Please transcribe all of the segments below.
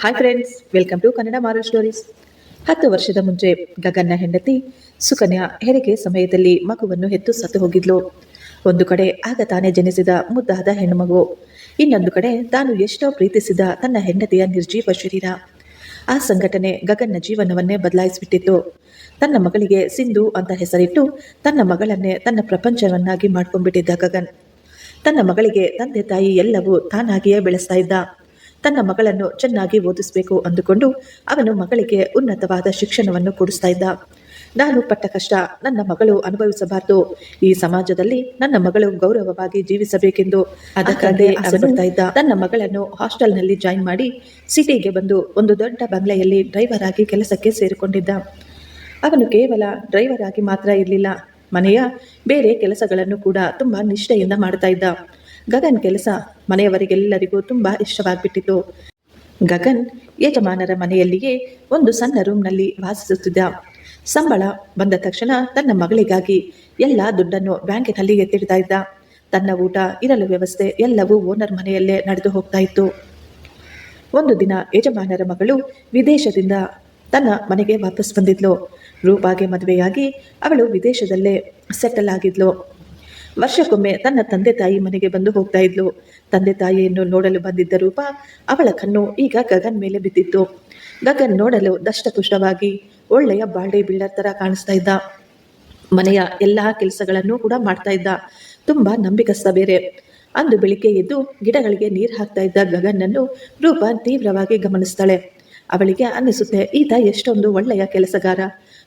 Hi friends welcome to Kannada moral stories ಹತ್ತು ವರ್ಷದ ಮುಂಚೆ ಗಗನ್ನ ಹೆಂಡತಿ ಸುಕನ್ಯಾ ಹೆರಿಗೆ ಸಮಯದಲ್ಲಿ ಮಗುವನ್ನು ಹೆತ್ತು ಸತ್ತು ಹೋಗಿದ್ಲು. ಒಂದು ಕಡೆ ಆಗ ತಾನೇ ಜನಿಸಿದ ಮುದ್ದಾದ ಹೆಣ್ಣುಮಗು, ಇನ್ನೊಂದು ಕಡೆ ತಾನು ಎಷ್ಟೋ ಪ್ರೀತಿಸಿದ ತನ್ನ ಹೆಂಡತಿಯ ನಿರ್ಜೀವ ಶರೀರ. ಆ ಸಂಘಟನೆ ಗಗನ್ನ ಜೀವನವನ್ನೇ ಬದಲಾಯಿಸಿಬಿಟ್ಟಿತ್ತು. ತನ್ನ ಮಗಳಿಗೆ ಸಿಂಧು ಅಂತ ಹೆಸರಿಟ್ಟು ತನ್ನ ಮಗಳನ್ನೇ ತನ್ನ ಪ್ರಪಂಚವನ್ನಾಗಿ ಮಾಡ್ಕೊಂಡ್ಬಿಟ್ಟಿದ್ದ ಗಗನ್. ತನ್ನ ಮಗಳಿಗೆ ತಂದೆ ತಾಯಿ ಎಲ್ಲವೂ ತಾನಾಗಿಯೇ ಬೆಳೆಸ್ತಾ ಇದ್ದ. ತನ್ನ ಮಗಳನ್ನು ಚೆನ್ನಾಗಿ ಓದಿಸಬೇಕು ಅಂದುಕೊಂಡು ಅವನು ಮಗಳಿಗೆ ಉನ್ನತವಾದ ಶಿಕ್ಷಣವನ್ನು ಕೊಡಿಸ್ತಾ ಇದ್ದ. ನಾನು ಪಟ್ಟ ಕಷ್ಟ ನನ್ನ ಮಗಳು ಅನುಭವಿಸಬಾರದು. ಈ ಸಮಾಜದಲ್ಲಿ ನನ್ನ ಮಗಳು ಗೌರವವಾಗಿ ಜೀವಿಸಬೇಕೆಂದು. ಅದಕ್ಕಾಗಿ ಇದ್ದ ತನ್ನ ಮಗಳನ್ನು ಹಾಸ್ಟೆಲ್ನಲ್ಲಿ ಜಾಯಿನ್ ಮಾಡಿ ಸಿಟಿಗೆ ಬಂದು ಒಂದು ದೊಡ್ಡ ಬಂಗ್ಲೆಯಲ್ಲಿ ಡ್ರೈವರ್ ಆಗಿ ಕೆಲಸಕ್ಕೆ ಸೇರಿಕೊಂಡಿದ್ದ. ಅವನು ಕೇವಲ ಡ್ರೈವರ್ ಆಗಿ ಮಾತ್ರ ಇರಲಿಲ್ಲ. ಮನೆಯ ಬೇರೆ ಕೆಲಸಗಳನ್ನು ಕೂಡ ತುಂಬಾ ನಿಷ್ಠೆಯಿಂದ ಮಾಡ್ತಾ ಇದ್ದ. ಗಗನ್ ಕೆಲಸ ಮನೆಯವರಿಗೆಲ್ಲರಿಗೂ ತುಂಬಾ ಇಷ್ಟವಾಗಿಬಿಟ್ಟಿತು. ಗಗನ್ ಯಜಮಾನರ ಮನೆಯಲ್ಲಿಯೇ ಒಂದು ಸಣ್ಣ ರೂಮ್ನಲ್ಲಿ ವಾಸಿಸುತ್ತಿದ್ದ. ಸಂಬಳ ಬಂದ ತಕ್ಷಣ ತನ್ನ ಮಗಳಿಗಾಗಿ ಎಲ್ಲ ದುಡ್ಡನ್ನು ಬ್ಯಾಂಕಿನಲ್ಲಿ ಎತ್ತಿಡ್ತಾ ಇದ್ದ. ತನ್ನ ಊಟ, ಇರಲು ವ್ಯವಸ್ಥೆ ಎಲ್ಲವೂ ಓನರ್ ಮನೆಯಲ್ಲೇ ನಡೆದು ಹೋಗ್ತಾ ಇತ್ತು. ಒಂದು ದಿನ ಯಜಮಾನರ ಮಗಳು ವಿದೇಶದಿಂದ ತನ್ನ ಮನೆಗೆ ವಾಪಸ್ ಬಂದಿದ್ಲು. ರೂಪಾಗೆ ಮದುವೆಯಾಗಿ ಅವಳು ವಿದೇಶದಲ್ಲೇ ಸೆಟಲ್ ಆಗಿದ್ಲು. ವರ್ಷಕ್ಕೊಮ್ಮೆ ತನ್ನ ತಂದೆ ತಾಯಿ ಮನೆಗೆ ಬಂದು ಹೋಗ್ತಾ ಇದ್ಲು. ತಂದೆ ತಾಯಿಯನ್ನು ನೋಡಲು ಬಂದಿದ್ದ ರೂಪ ಅವಳ ಕಣ್ಣು ಈಗ ಗಗನ್ ಮೇಲೆ ಬಿದ್ದಿತ್ತು. ಗಗನ್ ನೋಡಲು ದಷ್ಟಪುಷ್ಟವಾಗಿ ಒಳ್ಳೆಯ ಬಾಲ್ಡೆ ಬಿಲ್ಡರ್ ತರ ಕಾಣಿಸ್ತಾ ಇದ್ದ. ಮನೆಯ ಎಲ್ಲಾ ಕೆಲಸಗಳನ್ನು ಕೂಡ ಮಾಡ್ತಾ ಇದ್ದ. ತುಂಬಾ ನಂಬಿಕಸ್ತ ಬೇರೆ. ಅಂದು ಬೆಳಿಗ್ಗೆ ಎದ್ದು ಗಿಡಗಳಿಗೆ ನೀರು ಹಾಕ್ತಾ ಇದ್ದ ಗಗನ್ನನ್ನು ರೂಪ ತೀವ್ರವಾಗಿ ಗಮನಿಸ್ತಾಳೆ. ಅವಳಿಗೆ ಅನ್ನಿಸುತ್ತೆ, ಈತ ಎಷ್ಟೊಂದು ಒಳ್ಳೆಯ ಕೆಲಸಗಾರ.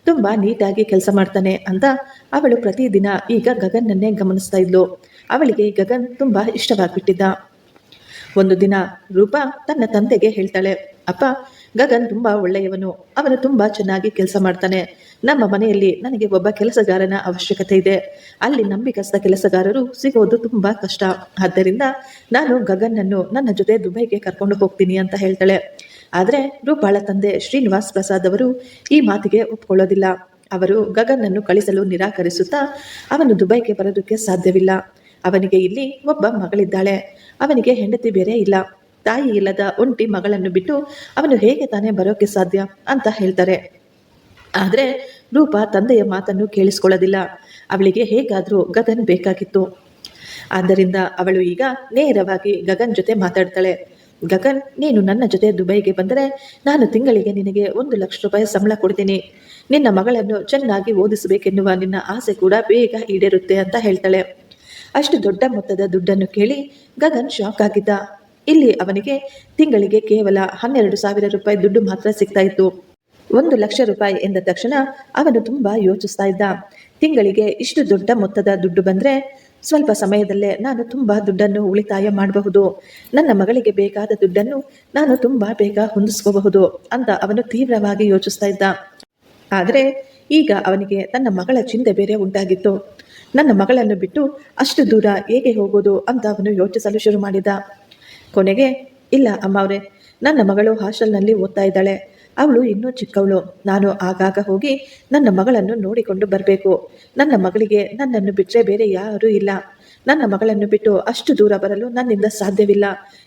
ತುಂಬಾ ನೀಟಾಗಿ ಕೆಲಸ ಮಾಡ್ತಾನೆ ಅಂತ ಅವಳು ಪ್ರತಿದಿನ ಈಗ ಗಗನ್ನನ್ನೇ ಗಮನಿಸ್ತಾ ಇದ್ಲು. ಅವಳಿಗೆ ಗಗನ್ ತುಂಬಾ ಇಷ್ಟವಾಗಿಬಿಟ್ಟಿದ್ದ. ಒಂದು ದಿನ ರೂಪಾ ತನ್ನ ತಂದೆಗೆ ಹೇಳ್ತಾಳೆ, ಅಪ್ಪ, ಗಗನ್ ತುಂಬಾ ಒಳ್ಳೆಯವನು. ಅವನು ತುಂಬಾ ಚೆನ್ನಾಗಿ ಕೆಲಸ ಮಾಡ್ತಾನೆ. ನಮ್ಮ ಮನೆಯಲ್ಲಿ ನನಗೆ ಒಬ್ಬ ಕೆಲಸಗಾರನ ಅವಶ್ಯಕತೆ ಇದೆ. ಅಲ್ಲಿ ನಂಬಿಕಸ್ತ ಕೆಲಸಗಾರರು ಸಿಗೋದು ತುಂಬಾ ಕಷ್ಟ. ಆದ್ದರಿಂದ ನಾನು ಗಗನ್ನನ್ನು ನನ್ನ ಜೊತೆ ದುಬೈಗೆ ಕರ್ಕೊಂಡು ಹೋಗ್ತೀನಿ ಅಂತ ಹೇಳ್ತಾಳೆ. ಆದರೆ ರೂಪಾಳ ತಂದೆ ಶ್ರೀನಿವಾಸ್ ಪ್ರಸಾದ್ ಅವರು ಈ ಮಾತಿಗೆ ಒಪ್ಕೊಳ್ಳೋದಿಲ್ಲ. ಅವರು ಗಗನ್ನನ್ನು ಕಳಿಸಲು ನಿರಾಕರಿಸುತ್ತಾ ಅವನು ದುಬೈಗೆ ಬರೋದಕ್ಕೆ ಸಾಧ್ಯವಿಲ್ಲ. ಅವನಿಗೆ ಇಲ್ಲಿ ಒಬ್ಬ ಮಗಳಿದ್ದಾಳೆ. ಅವನಿಗೆ ಹೆಂಡತಿ ಬೇರೆ ಇಲ್ಲ. ತಾಯಿ ಇಲ್ಲದ ಒಂಟಿ ಮಗಳನ್ನು ಬಿಟ್ಟು ಅವನು ಹೇಗೆ ತಾನೇ ಬರೋಕೆ ಸಾಧ್ಯ ಅಂತ ಹೇಳ್ತಾರೆ. ಆದರೆ ರೂಪ ತಂದೆಯ ಮಾತನ್ನು ಕೇಳಿಸ್ಕೊಳ್ಳೋದಿಲ್ಲ. ಅವಳಿಗೆ ಹೇಗಾದರೂ ಗಗನ್ ಬೇಕಾಗಿತ್ತು. ಆದ್ದರಿಂದ ಅವಳು ಈಗ ನೇರವಾಗಿ ಗಗನ್ ಜೊತೆ ಮಾತಾಡ್ತಾಳೆ. ಗಗನ್, ನೀನು ನನ್ನ ಜೊತೆ ದುಬೈಗೆ ಬಂದರೆ ನಾನು ತಿಂಗಳಿಗೆ ನಿನಗೆ ಒಂದು ಲಕ್ಷ ರೂಪಾಯಿ ಸಂಬಳ ಕೊಡ್ತೀನಿ. ನಿನ್ನ ಮಗಳನ್ನು ಚೆನ್ನಾಗಿ ಓದಿಸಬೇಕೆನ್ನುವ ನಿನ್ನ ಆಸೆ ಕೂಡ ಬೇಗ ಈಡೇರುತ್ತೆ ಅಂತ ಹೇಳ್ತಾಳೆ. ಅಷ್ಟು ದೊಡ್ಡ ಮೊತ್ತದ ದುಡ್ಡನ್ನು ಕೇಳಿ ಗಗನ್ ಶಾಕ್ ಆಗಿದ್ದ. ಇಲ್ಲಿ ಅವನಿಗೆ ತಿಂಗಳಿಗೆ ಕೇವಲ ಹನ್ನೆರಡು ಸಾವಿರ ರೂಪಾಯಿ ದುಡ್ಡು ಮಾತ್ರ ಸಿಗ್ತಾ ಇತ್ತು. ಒಂದು ಲಕ್ಷ ರೂಪಾಯಿ ಎಂದ ತಕ್ಷಣ ಅವನು ತುಂಬಾ ಯೋಚಿಸ್ತಾ ಇದ್ದ. ತಿಂಗಳಿಗೆ ಇಷ್ಟು ದೊಡ್ಡ ಮೊತ್ತದ ದುಡ್ಡು ಬಂದ್ರೆ ಸ್ವಲ್ಪ ಸಮಯದಲ್ಲೇ ನಾನು ತುಂಬ ದುಡ್ಡನ್ನು ಉಳಿತಾಯ ಮಾಡಬಹುದು. ನನ್ನ ಮಗಳಿಗೆ ಬೇಕಾದ ದುಡ್ಡನ್ನು ನಾನು ತುಂಬ ಬೇಗ ಹೊಂದಿಸ್ಕೋಬಹುದು ಅಂತ ಅವನು ತೀವ್ರವಾಗಿ ಯೋಚಿಸ್ತಾ ಇದ್ದ. ಆದರೆ ಈಗ ಅವನಿಗೆ ತನ್ನ ಮಗಳ ಚಿಂತೆ ಬೇರೆ ಉಂಟಾಗಿತ್ತು. ನನ್ನ ಮಗಳನ್ನು ಬಿಟ್ಟು ಅಷ್ಟು ದೂರ ಹೇಗೆ ಹೋಗೋದು ಅಂತ ಅವನು ಯೋಚಿಸಲು ಶುರು ಮಾಡಿದ. ಕೊನೆಗೆ, ಇಲ್ಲ ಅಮ್ಮ ನನ್ನ ಮಗಳು ಹಾಸ್ಟೆಲ್ನಲ್ಲಿ ಓದ್ತಾ ಇದ್ದಾಳೆ. ಅವಳು ಇನ್ನೂ ಚಿಕ್ಕವಳು. ನಾನು ಆಗಾಗ ಹೋಗಿ ನನ್ನ ಮಗಳನ್ನು ನೋಡಿಕೊಂಡು ಬರಬೇಕು. ನನ್ನ ಮಗಳಿಗೆ ನನ್ನನ್ನು ಬಿಟ್ಟರೆ ಬೇರೆ ಯಾರೂ ಇಲ್ಲ. ನನ್ನ ಮಗಳನ್ನು ಬಿಟ್ಟು ಅಷ್ಟು ದೂರ ಬರಲು ನನ್ನಿಂದ ಸಾಧ್ಯವಿಲ್ಲ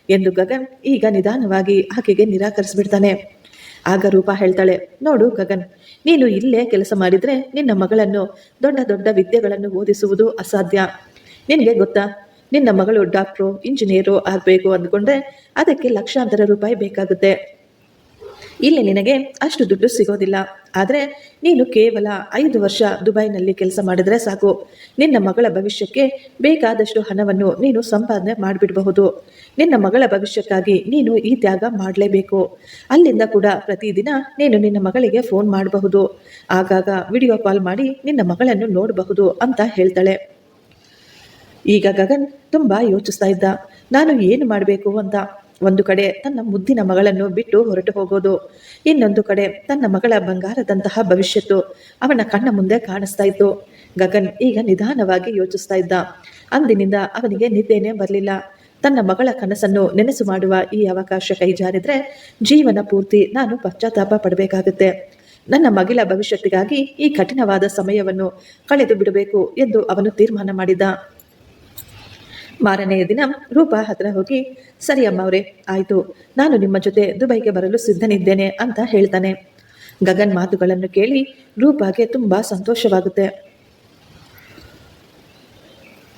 ಎಂದು ಗಗನ್ ಈಗ ನಿಧಾನವಾಗಿ ಆಕೆಗೆ ನಿರಾಕರಿಸಿಬಿಡ್ತಾನೆ. ಆಗ ರೂಪ ಹೇಳ್ತಾಳೆ, ನೋಡು ಗಗನ್, ನೀನು ಇಲ್ಲೇ ಕೆಲಸ ಮಾಡಿದ್ರೆ ನಿನ್ನ ಮಗಳನ್ನು ದೊಡ್ಡ ದೊಡ್ಡ ವಿದ್ಯೆಗಳನ್ನು ಓದಿಸುವುದು ಅಸಾಧ್ಯ. ನಿನಗೆ ಗೊತ್ತಾ, ನಿನ್ನ ಮಗಳು ಡಾಕ್ಟ್ರು, ಇಂಜಿನಿಯರು ಆಗಬೇಕು ಅಂದ್ಕೊಂಡ್ರೆ ಅದಕ್ಕೆ ಲಕ್ಷಾಂತರ ರೂಪಾಯಿ ಬೇಕಾಗುತ್ತೆ. ಇಲ್ಲಿ ನಿನಗೆ ಅಷ್ಟು ದುಡ್ಡು ಸಿಗೋದಿಲ್ಲ. ಆದರೆ ನೀನು ಕೇವಲ ಐದು ವರ್ಷ ದುಬೈನಲ್ಲಿ ಕೆಲಸ ಮಾಡಿದ್ರೆ ಸಾಕು. ನಿನ್ನ ಮಗಳ ಭವಿಷ್ಯಕ್ಕೆ ಬೇಕಾದಷ್ಟು ಹಣವನ್ನು ನೀನು ಸಂಪಾದನೆ ಮಾಡಿಬಿಡಬಹುದು. ನಿನ್ನ ಮಗಳ ಭವಿಷ್ಯಕ್ಕಾಗಿ ನೀನು ಈ ತ್ಯಾಗ ಮಾಡಲೇಬೇಕು. ಅಲ್ಲಿಂದ ಕೂಡ ಪ್ರತಿದಿನ ನೀನು ನಿನ್ನ ಮಗಳಿಗೆ ಫೋನ್ ಮಾಡಬಹುದು. ಆಗಾಗ ವಿಡಿಯೋ ಕಾಲ್ ಮಾಡಿ ನಿನ್ನ ಮಗಳನ್ನು ನೋಡಬಹುದು ಅಂತ ಹೇಳ್ತಾಳೆ. ಈಗ ಗಗನ್ ತುಂಬ ಯೋಚಿಸ್ತಾ ಇದ್ದ. ನಾನು ಏನು ಮಾಡಬೇಕು ಅಂತ? ಒಂದು ಕಡೆ ತನ್ನ ಮುದ್ದಿನ ಮಗಳನ್ನು ಬಿಟ್ಟು ಹೊರಟು ಹೋಗೋದು, ಇನ್ನೊಂದು ಕಡೆ ತನ್ನ ಮಗಳ ಬಂಗಾರದಂತಹ ಭವಿಷ್ಯತ್ತು ಅವನ ಕಣ್ಣ ಮುಂದೆ ಕಾಣಿಸ್ತಾ ಇತ್ತು. ಗಗನ್ ಈಗ ನಿಧಾನವಾಗಿ ಯೋಚಿಸ್ತಾ ಇದ್ದ. ಅಂದಿನಿಂದ ಅವನಿಗೆ ನಿದ್ದೆನೇ ಬರಲಿಲ್ಲ. ತನ್ನ ಮಗಳ ಕನಸನ್ನು ನೆನೆಸು ಮಾಡುವ ಈ ಅವಕಾಶ ಕೈಜಾರಿದ್ರೆ ಜೀವನ ಪೂರ್ತಿ ನಾನು ಪಶ್ಚಾತ್ತಾಪ ಪಡಬೇಕಾಗುತ್ತೆ. ನನ್ನ ಮಗಳ ಭವಿಷ್ಯತ್ತಿಗಾಗಿ ಈ ಕಠಿಣವಾದ ಸಮಯವನ್ನು ಕಳೆದು ಬಿಡಬೇಕು ಎಂದು ಅವನು ತೀರ್ಮಾನ ಮಾಡಿದ ಮಾರನೆಯ ದಿನ ರೂಪಾ ಹತ್ರ ಹೋಗಿ, ಸರಿ ಅಮ್ಮ ಅವರೇ ಆಯಿತು. ನಾನು ನಿಮ್ಮ ಜೊತೆ ದುಬೈಗೆ ಬರಲು ಸಿದ್ಧನಿದ್ದೇನೆ ಅಂತ ಹೇಳ್ತಾನೆ. ಗಗನ್ ಮಾತುಗಳನ್ನು ಕೇಳಿ ರೂಪಾಗೆ ತುಂಬ ಸಂತೋಷವಾಗುತ್ತೆ.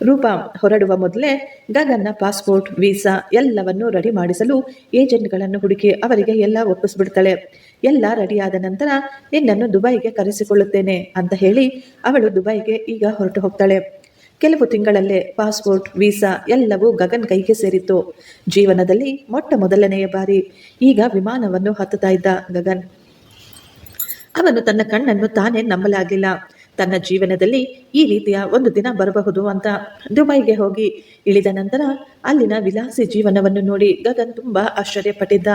ರೂಪಾ ಹೊರಡುವ ಮೊದಲೇ ಗಗನ್ನ ಪಾಸ್ಪೋರ್ಟ್, ವೀಸಾ ಎಲ್ಲವನ್ನು ರೆಡಿ ಮಾಡಿಸಲು ಏಜೆಂಟ್ಗಳನ್ನು ಹುಡುಕಿ ಅವರಿಗೆ ಎಲ್ಲ ಒಪ್ಪಿಸ್ಬಿಡ್ತಾಳೆ. ಎಲ್ಲ ರೆಡಿಯಾದ ನಂತರ ನಿನ್ನನ್ನು ದುಬೈಗೆ ಕರೆಸಿಕೊಳ್ಳುತ್ತೇನೆ ಅಂತ ಹೇಳಿ ಅವಳು ದುಬೈಗೆ ಈಗ ಹೊರಟು ಹೋಗ್ತಾಳೆ. ಕೆಲವು ತಿಂಗಳಲ್ಲೇ ಪಾಸ್ಪೋರ್ಟ್, ವೀಸಾ ಎಲ್ಲವೂ ಗಗನ್ ಕೈಗೆ ಸೇರಿತ್ತು. ಜೀವನದಲ್ಲಿ ಮೊಟ್ಟ ಮೊದಲನೆಯ ಬಾರಿ ಈಗ ವಿಮಾನವನ್ನು ಹತ್ತುತ್ತಾ ಇದ್ದ ಗಗನ್. ಅವನು ತನ್ನ ಕಣ್ಣನ್ನು ತಾನೇ ನಂಬಲಾಗಿಲ್ಲ. ತನ್ನ ಜೀವನದಲ್ಲಿ ಈ ರೀತಿಯ ಒಂದು ದಿನ ಬರಬಹುದು ಅಂತ ದುಬೈಗೆ ಹೋಗಿ ಇಳಿದ ನಂತರ ಅಲ್ಲಿನ ವಿಲಾಸಿ ಜೀವನವನ್ನು ನೋಡಿ ಗಗನ್ ತುಂಬಾ ಆಶ್ಚರ್ಯಪಟ್ಟಿದ್ದ.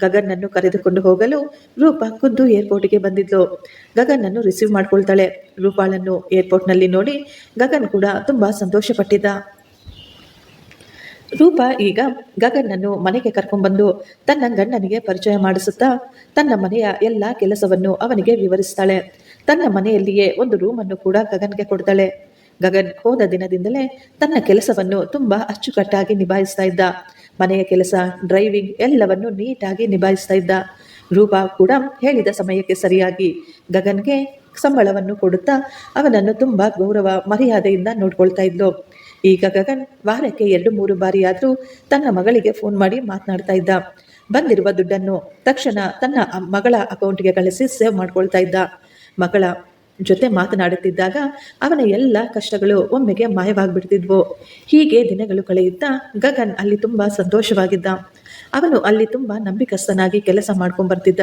ಗಗನ್ನನ್ನು ಕರೆದುಕೊಂಡು ಹೋಗಲು ರೂಪಾ ಖುದ್ದು ಏರ್ಪೋರ್ಟ್ಗೆ ಬಂದಿದ್ಲು. ಗಗನ್ನನ್ನು ರಿಸೀವ್ ಮಾಡಿಕೊಳ್ತಾಳೆ. ರೂಪಾಳನ್ನು ಏರ್ಪೋರ್ಟ್ನಲ್ಲಿ ನೋಡಿ ಗಗನ್ ಕೂಡ ತುಂಬಾ ಸಂತೋಷಪಟ್ಟಿದ್ದ. ರೂಪಾ ಈಗ ಗಗನ್ನನ್ನು ಮನೆಗೆ ಕರ್ಕೊಂಡ್ಬಂದು ತನ್ನ ಗಂಡನಿಗೆ ಪರಿಚಯ ಮಾಡಿಸುತ್ತಾ ತನ್ನ ಮನೆಯ ಎಲ್ಲ ಕೆಲಸವನ್ನು ಅವನಿಗೆ ವಿವರಿಸ್ತಾಳೆ. ತನ್ನ ಮನೆಯಲ್ಲಿಯೇ ಒಂದು ರೂಮನ್ನು ಕೂಡ ಗಗನ್ಗೆ ಕೊಡ್ತಾಳೆ. ಗಗನ್ ಹೋದ ದಿನದಿಂದಲೇ ತನ್ನ ಕೆಲಸವನ್ನು ತುಂಬಾ ಅಚ್ಚುಕಟ್ಟಾಗಿ ನಿಭಾಯಿಸ್ತಾ ಇದ್ದ. ಮನೆಯ ಕೆಲಸ ಡ್ರೈವಿಂಗ್ ಎಲ್ಲವನ್ನು ನೀಟಾಗಿ ನಿಭಾಯಿಸ್ತಾ ಇದ್ದ. ರೂಪಾ ಕೂಡ ಹೇಳಿದ ಸಮಯಕ್ಕೆ ಸರಿಯಾಗಿ ಗಗನ್ಗೆ ಸಂಬಳವನ್ನು ಕೊಡುತ್ತಾ ಅವನನ್ನು ತುಂಬ ಗೌರವ, ಮರ್ಯಾದೆಯಿಂದ ನೋಡ್ಕೊಳ್ತಾ ಇದ್ಲು. ಈಗ ಗಗನ್ ವಾರಕ್ಕೆ ಎರಡು, ಮೂರು ಬಾರಿಯಾದರೂ ತನ್ನ ಮಗಳಿಗೆ ಫೋನ್ ಮಾಡಿ ಮಾತನಾಡ್ತಾ ಇದ್ದ. ಬಂದಿರುವ ದುಡ್ಡನ್ನು ತಕ್ಷಣ ತನ್ನ ಮಗಳ ಅಕೌಂಟ್ಗೆ ಕಳಿಸಿ ಸೇವ್ ಮಾಡ್ಕೊಳ್ತಾ ಇದ್ದ. ಮಗಳ ಜೊತೆ ಮಾತನಾಡುತ್ತಿದ್ದಾಗ ಅವನ ಎಲ್ಲ ಕಷ್ಟಗಳು ಒಮ್ಮೆಗೆ ಮಾಯವಾಗಿಬಿಡ್ತಿದ್ವು. ಹೀಗೆ ದಿನಗಳು ಕಳೆಯುತ್ತಾ ಗಗನ್ ಅಲ್ಲಿ ತುಂಬಾ ಸಂತೋಷವಾಗಿದ್ದ. ಅವನು ಅಲ್ಲಿ ತುಂಬಾ ನಂಬಿಕಸ್ಥನಾಗಿ ಕೆಲಸ ಮಾಡ್ಕೊಂಡ್ ಬರ್ತಿದ್ದ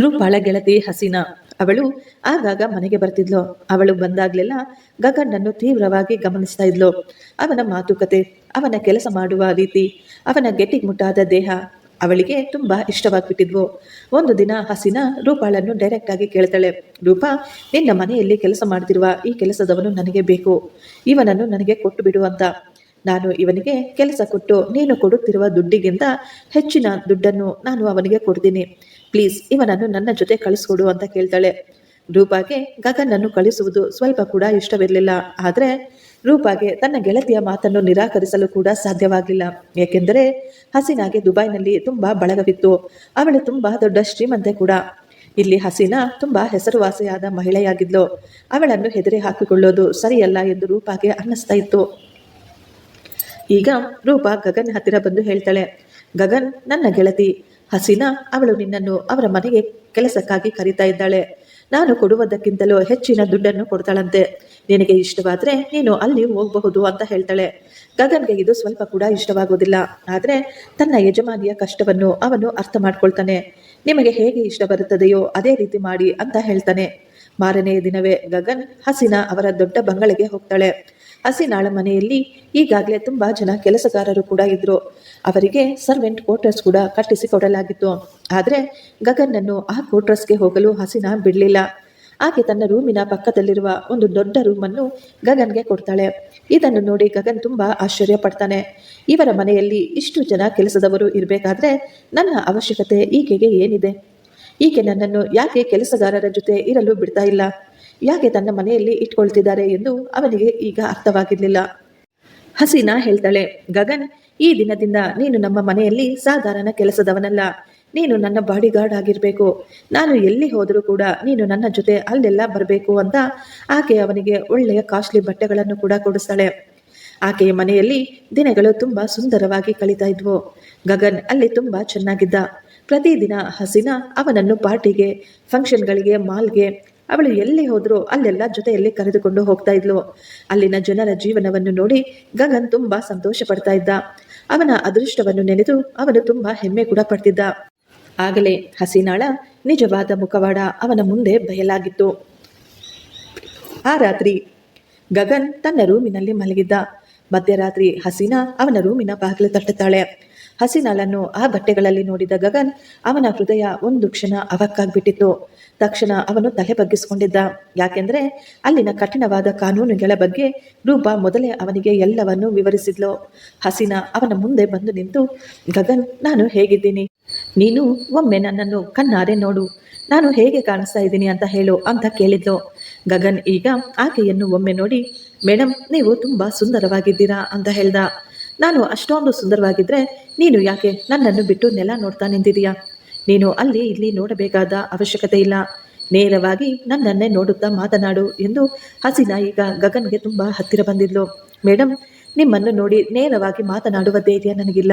ರೂಪಾಳ ಗೆಳತಿ ಹಸೀನಾ, ಅವಳು ಆಗಾಗ ಮನೆಗೆ ಬರ್ತಿದ್ಲು. ಅವಳು ಬಂದಾಗ್ಲೆಲ್ಲ ಗಗನ್ನನ್ನು ತೀವ್ರವಾಗಿ ಗಮನಿಸ್ತಾ ಇದ್ಲು. ಅವನ ಮಾತುಕತೆ, ಅವನ ಕೆಲಸ ಮಾಡುವ ರೀತಿ, ಅವನ ಗೆಟ್ಟಿಗೆ ಮುಟ್ಟಾದ ದೇಹ ಅವಳಿಗೆ ತುಂಬ ಇಷ್ಟವಾಗಿಬಿಟ್ಟಿದ್ವು. ಒಂದು ದಿನ ಹಸಿನ ರೂಪಾಳನ್ನು ಡೈರೆಕ್ಟ್ ಆಗಿ ಕೇಳ್ತಾಳೆ, ರೂಪಾ, ನಿನ್ನ ಮನೆಯಲ್ಲಿ ಕೆಲಸ ಮಾಡ್ತಿರುವ ಈ ಕೆಲಸದವನು ನನಗೆ ಬೇಕು. ಇವನನ್ನು ನನಗೆ ಕೊಟ್ಟು ಬಿಡು ಅಂತ. ನಾನು ಇವನಿಗೆ ಕೆಲಸ ಕೊಟ್ಟು ನೀನು ಕೊಡುತ್ತಿರುವ ದುಡ್ಡಿಗಿಂತ ಹೆಚ್ಚಿನ ದುಡ್ಡನ್ನು ನಾನು ಅವನಿಗೆ ಕೊಡ್ತೀನಿ. ಪ್ಲೀಸ್, ಇವನನ್ನು ನನ್ನ ಜೊತೆ ಕಳಿಸ್ಕೊಡು ಅಂತ ಕೇಳ್ತಾಳೆ. ರೂಪಾಗೆ ಗಗನನ್ನು ಕಳಿಸುವುದು ಸ್ವಲ್ಪ ಕೂಡ ಇಷ್ಟವಿರಲಿಲ್ಲ. ಆದರೆ ರೂಪಾಗೆ ತನ್ನ ಗೆಳತಿಯ ಮಾತನ್ನು ನಿರಾಕರಿಸಲು ಕೂಡ ಸಾಧ್ಯವಾಗಿಲ್ಲ ಏಕೆಂದರೆ ಹಸೀನಾಗೆ ದುಬೈನಲ್ಲಿ ತುಂಬಾ ಬಳಗವಿತ್ತು. ಅವಳು ತುಂಬಾ ದೊಡ್ಡ ಶ್ರೀಮಂತೆ ಕೂಡ. ಇಲ್ಲಿ ಹಸೀನಾ ತುಂಬಾ ಹೆಸರುವಾಸಿಯಾದ ಮಹಿಳೆಯಾಗಿದ್ಲು. ಅವಳನ್ನು ಹೆದರಿ ಹಾಕಿಕೊಳ್ಳೋದು ಸರಿಯಲ್ಲ ಎಂದು ರೂಪಾಗೆ ಅನ್ನಿಸ್ತಾ ಇತ್ತು. ಈಗ ರೂಪಾ ಗಗನ್ ಹತ್ತಿರ ಬಂದು ಹೇಳ್ತಾಳೆ, ಗಗನ್, ನನ್ನ ಗೆಳತಿ, ಹಸೀನಾ ಅವಳು ನಿನ್ನನ್ನು ಅವರ ಮನೆಗೆ ಕೆಲಸಕ್ಕಾಗಿ ಕರೀತಾ ಇದ್ದಾಳೆ. ನಾನು ಕೊಡುವುದಕ್ಕಿಂತಲೂ ಹೆಚ್ಚಿನ ದುಡ್ಡನ್ನು ಕೊಡ್ತಾಳಂತೆ. ನಿನಗೆ ಇಷ್ಟವಾದ್ರೆ ನೀನು ಅಲ್ಲಿ ಹೋಗಬಹುದು ಅಂತ ಹೇಳ್ತಾಳೆ. ಗಗನ್ಗೆ ಇದು ಸ್ವಲ್ಪ ಕೂಡ ಇಷ್ಟವಾಗೋದಿಲ್ಲ. ಆದರೆ ತನ್ನ ಯಜಮಾನಿಯ ಕಷ್ಟವನ್ನು ಅವನು ಅರ್ಥ ಮಾಡ್ಕೊಳ್ತಾನೆ. ನಿಮಗೆ ಹೇಗೆ ಇಷ್ಟ ಬರುತ್ತದೆಯೋ ಅದೇ ರೀತಿ ಮಾಡಿ ಅಂತ ಹೇಳ್ತಾನೆ. ಮಾರನೆಯ ದಿನವೇ ಗಗನ್ ಹಸಿನ ಅವರ ದೊಡ್ಡ ಬಂಗಳಿಗೆ ಹೋಗ್ತಾಳೆ. ಹಸಿನಾಳ ಮನೆಯಲ್ಲಿ ಈಗಾಗಲೇ ತುಂಬಾ ಜನ ಕೆಲಸಗಾರರು ಕೂಡ ಇದ್ರು. ಅವರಿಗೆ ಸರ್ವೆಂಟ್ ಕ್ವಾರ್ಟರ್ಸ್ ಕೂಡ ಕಟ್ಟಿಸಿ ಕೊಡಲಾಗಿತ್ತು. ಆದರೆ ಗಗನ್ನನ್ನು ಆ ಕ್ವಾರ್ಟರ್ಸ್ಗೆ ಹೋಗಲು ಹಸಿನ ಬಿಡಲಿಲ್ಲ. ಆಕೆ ತನ್ನ ರೂಮಿನ ಪಕ್ಕದಲ್ಲಿರುವ ಒಂದು ದೊಡ್ಡ ರೂಮನ್ನು ಗಗನ್ಗೆ ಕೊಡ್ತಾಳೆ. ಇದನ್ನು ನೋಡಿ ಗಗನ್ ತುಂಬಾ ಆಶ್ಚರ್ಯ ಪಡ್ತಾನೆ ಇವರ ಮನೆಯಲ್ಲಿ ಇಷ್ಟು ಜನ ಕೆಲಸದವರು ಇರಬೇಕಾದ್ರೆ ನನ್ನ ಅವಶ್ಯಕತೆ ಈಕೆಗೆ ಏನಿದೆ? ಈಕೆ ನನ್ನನ್ನು ಯಾಕೆ ಕೆಲಸಗಾರರ ಜೊತೆ ಇರಲು ಬಿಡ್ತಾ ಇಲ್ಲ? ಯಾಕೆ ತನ್ನ ಮನೆಯಲ್ಲಿ ಇಟ್ಕೊಳ್ತಿದ್ದಾರೆ ಎಂದು ಅವನಿಗೆ ಈಗ ಅರ್ಥವಾಗಿರಲಿಲ್ಲ. ಹಸೀನಾ ಹೇಳ್ತಾಳೆ, ಗಗನ್, ಈ ದಿನದಿಂದ ನೀನು ನಮ್ಮ ಮನೆಯಲ್ಲಿ ಸಾಧಾರಣ ಕೆಲಸದವನಲ್ಲ. ನೀನು ನನ್ನ ಬಾಡಿಗಾರ್ಡ್ ಆಗಿರಬೇಕು ನಾನು ಎಲ್ಲಿ ಹೋದರೂ ಕೂಡ ನೀನು ನನ್ನ ಜೊತೆ ಅಲ್ಲೆಲ್ಲ ಬರಬೇಕು ಅಂತ ಆಕೆ ಅವನಿಗೆ ಒಳ್ಳೆಯ ಕಾಸ್ಟ್ಲಿ ಬಟ್ಟೆಗಳನ್ನು ಕೂಡ ಕೊಡಿಸ್ತಾಳೆ. ಆಕೆಯ ಮನೆಯಲ್ಲಿ ದಿನಗಳು ತುಂಬ ಸುಂದರವಾಗಿ ಕಳೀತಾ ಇದ್ವು. ಗಗನ್ ಅಲ್ಲಿ ತುಂಬ ಚೆನ್ನಾಗಿದ್ದ. ಪ್ರತಿದಿನ ಹಸೀನಾ ಅವನನ್ನು ಪಾರ್ಟಿಗೆ, ಫಂಕ್ಷನ್ಗಳಿಗೆ, ಮಾಲ್ಗೆ ಅವಳು ಎಲ್ಲಿ ಹೋದರೂ ಅಲ್ಲೆಲ್ಲ ಜೊತೆಯಲ್ಲಿ ಕರೆದುಕೊಂಡು ಹೋಗ್ತಾ ಇದ್ಲು. ಅಲ್ಲಿನ ಜನರ ಜೀವನವನ್ನು ನೋಡಿ ಗಗನ್ ತುಂಬಾ ಸಂತೋಷ ಪಡ್ತಾ ಇದ್ದ. ಅವನ ಅದೃಷ್ಟವನ್ನು ನೆನೆದು ಅವನು ತುಂಬಾ ಹೆಮ್ಮೆ ಕೂಡ ಪಡ್ತಿದ್ದ. ಆಗಲೇ ಹಸೀನಾಳ ನಿಜವಾದ ಮುಖವಾಡ ಅವನ ಮುಂದೆ ಬಯಲಾಗಿತ್ತು. ಆ ರಾತ್ರಿ ಗಗನ್ ತನ್ನ ರೂಮಿನಲ್ಲಿ ಮಲಗಿದ್ದ. ಮಧ್ಯರಾತ್ರಿ ಹಸೀನಾ ಅವನ ರೂಮಿನ ಬಾಗಿಲು ತಟ್ಟುತ್ತಾಳೆ. ಹಸಿನಾಳನ್ನು ಆ ಬಟ್ಟೆಗಳಲ್ಲಿ ನೋಡಿದ ಗಗನ್ ಅವನ ಹೃದಯ ಒಂದು ಕ್ಷಣ ಅವಕ್ಕಾಗ್ಬಿಟ್ಟಿತ್ತು. ತಕ್ಷಣ ಅವನು ತಲೆ ಬಗ್ಗಿಸಿಕೊಂಡಿದ್ದ. ಯಾಕೆಂದ್ರೆ ಅಲ್ಲಿನ ಕಠಿಣವಾದ ಕಾನೂನುಗಳ ಬಗ್ಗೆ ರೂಪಾ ಮೊದಲೇ ಅವನಿಗೆ ಎಲ್ಲವನ್ನೂ ವಿವರಿಸಿದ್ಲು. ಹಸೀನಾ ಅವನ ಮುಂದೆ ಬಂದು ನಿಂತು, ಗಗನ್, ನಾನು ಹೇಗಿದ್ದೀನಿ? ನೀನು ಒಮ್ಮೆ ನನ್ನನ್ನು ಕಣ್ಣಾರೆ ನೋಡು. ನಾನು ಹೇಗೆ ಕಾಣಿಸ್ತಾ ಇದ್ದೀನಿ ಅಂತ ಹೇಳು ಅಂತ ಕೇಳಿದ್ಲು. ಗಗನ್ ಈಗ ಆಕೆಯನ್ನು ಒಮ್ಮೆ ನೋಡಿ ಮೇಡಮ್ ನೀವು ತುಂಬ ಸುಂದರವಾಗಿದ್ದೀರಾ? ಅಂತ ಹೇಳ್ದ. ನಾನು ಅಷ್ಟೊಂದು ಸುಂದರವಾಗಿದ್ದರೆ ನೀನು ಯಾಕೆ ನನ್ನನ್ನು ಬಿಟ್ಟು ನೆಲ ನೋಡ್ತಾ ನಿಂತಿದೀಯಾ ನೀನು ಅಲ್ಲಿ ಇಲ್ಲಿ ನೋಡಬೇಕಾದ ಅವಶ್ಯಕತೆ ಇಲ್ಲ. ನೇರವಾಗಿ ನನ್ನನ್ನೇ ನೋಡುತ್ತಾ ಮಾತನಾಡು ಎಂದು ಹಸಿನ ಈಗ ಗಗನ್ಗೆ ತುಂಬ ಹತ್ತಿರ ಬಂದಿದ್ಲು. ಮೇಡಮ್ ನಿಮ್ಮನ್ನು ನೋಡಿ ನೇರವಾಗಿ ಮಾತನಾಡುವ ಧೈರ್ಯ ನನಗಿಲ್ಲ.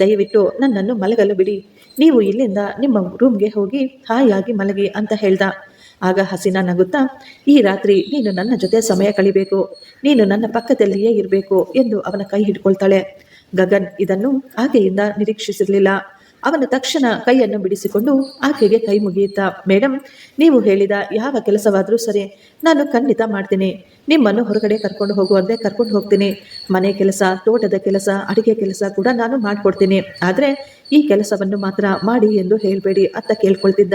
ದಯವಿಟ್ಟು ನನ್ನನ್ನು ಮಲಗಲು ಬಿಡಿ. ನೀವು ಇಲ್ಲಿಂದ ನಿಮ್ಮ ರೂಮ್ಗೆ ಹೋಗಿ ಹಾಯಾಗಿ ಮಲಗಿ ಅಂತ ಹೇಳ್ದ. ಆಗ ಹಸಿನ ನಗುತ್ತಾ, ಈ ರಾತ್ರಿ ನೀನು ನನ್ನ ಜೊತೆ ಸಮಯ ಕಳಿಬೇಕು. ನೀನು ನನ್ನ ಪಕ್ಕದಲ್ಲಿಯೇ ಇರಬೇಕು ಎಂದು ಅವನ ಕೈ ಹಿಡ್ಕೊಳ್ತಾಳೆ. ಗಗನ್ ಇದನ್ನು ಆಕೆಯಿಂದ ನಿರೀಕ್ಷಿಸಿರಲಿಲ್ಲ. ಅವನು ತಕ್ಷಣ ಕೈಯನ್ನು ಬಿಡಿಸಿಕೊಂಡು ಆಕೆಗೆ ಕೈ ಮುಗಿಯುತ್ತ ಮೇಡಮ್ ನೀವು ಹೇಳಿದ ಯಾವ ಕೆಲಸವಾದರೂ ಸರಿ, ನಾನು ಖಂಡಿತ ಮಾಡ್ತೀನಿ. ನಿಮ್ಮನ್ನು ಹೊರಗಡೆ ಕರ್ಕೊಂಡು ಹೋಗುವಂತೆ ಕರ್ಕೊಂಡು ಹೋಗ್ತೀನಿ. ಮನೆ ಕೆಲಸ, ತೋಟದ ಕೆಲಸ, ಅಡುಗೆ ಕೆಲಸ ಕೂಡ ನಾನು ಮಾಡಿಕೊಡ್ತೀನಿ. ಆದರೆ ಈ ಕೆಲಸವನ್ನು ಮಾತ್ರ ಮಾಡಿ ಎಂದು ಹೇಳಬೇಡಿ ಅಂತ ಕೇಳ್ಕೊಳ್ತಿದ್ದ.